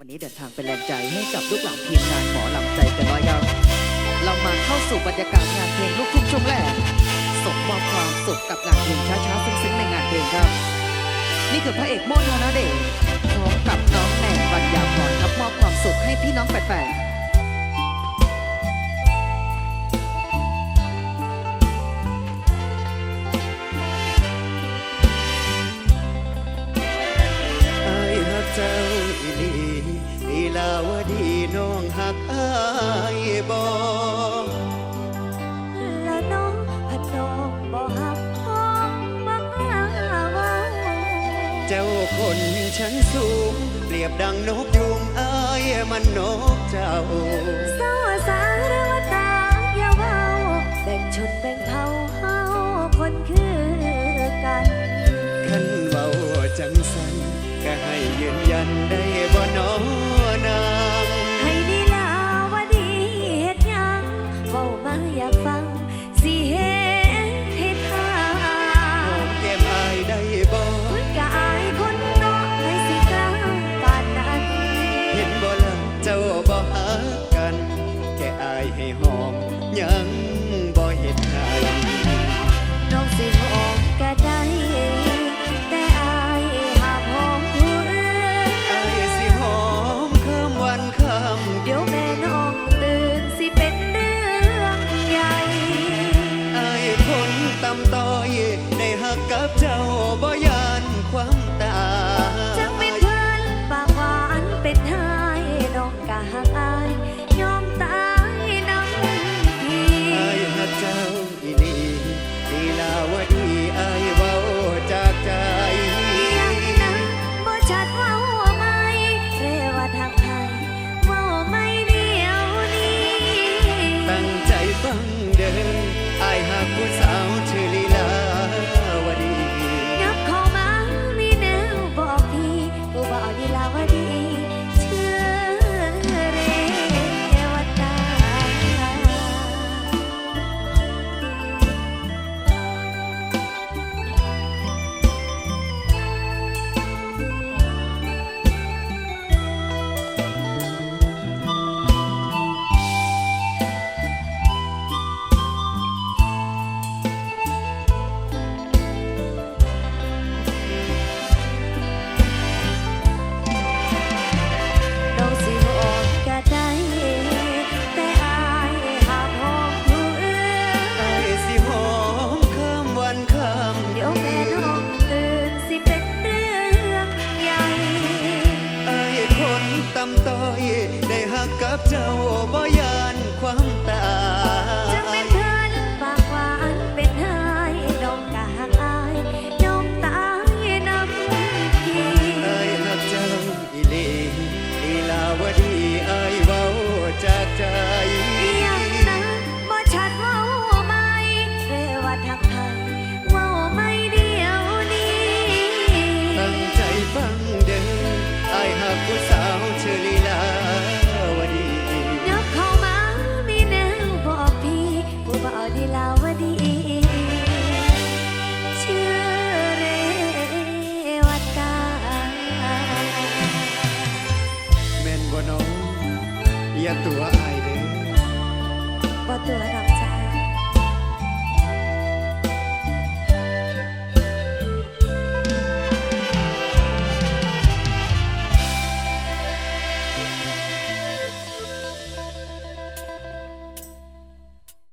วันนี้เดินทางเป็นแรงใจให้กับลูกหลานทีมงานหมอลำใจกันร้อยครับเรามาเข้าสู่บรรยากาศงานเพลงลูกทุ่งช่วงแรกส่งมอบความสุขกับงานเพลงช้าๆซึ้งๆในงานเพลงครับ นี่คือพระเอกโมดธนเดชพร้อมกับน้องแหน่งปัญญาพรครับมอบความสุขให้พี่น้องแฟนๆอายฮักเจ้าอีหลี ลีลาวดีน้องฮักอายบ่แล้วน้องพันนองบ่หักพ้องบักลาเว่าเจ้าคนชั้นสูง เปรียบดังนกยุงอายมันนกเจ้าเศร้าสาเรวตาอย่าเว้าแบ่งชนแบ่งเผ่า ให้หอม ยังบ่เฮ็ดให้น้องสิหอมก็ได้ แต่อายหาหอมผู้อื่นอายสิหอมข้ามวันข้ามเดี๋ยวแม่น้องตื่นสิเป็นเรื่องใหญ่อายคนตำต้อยได้หักกับเจ้าบ่ยานความตากกับเจ้าบ่ยานความ อย่าตัวอายเด้อบ่ตัวดอก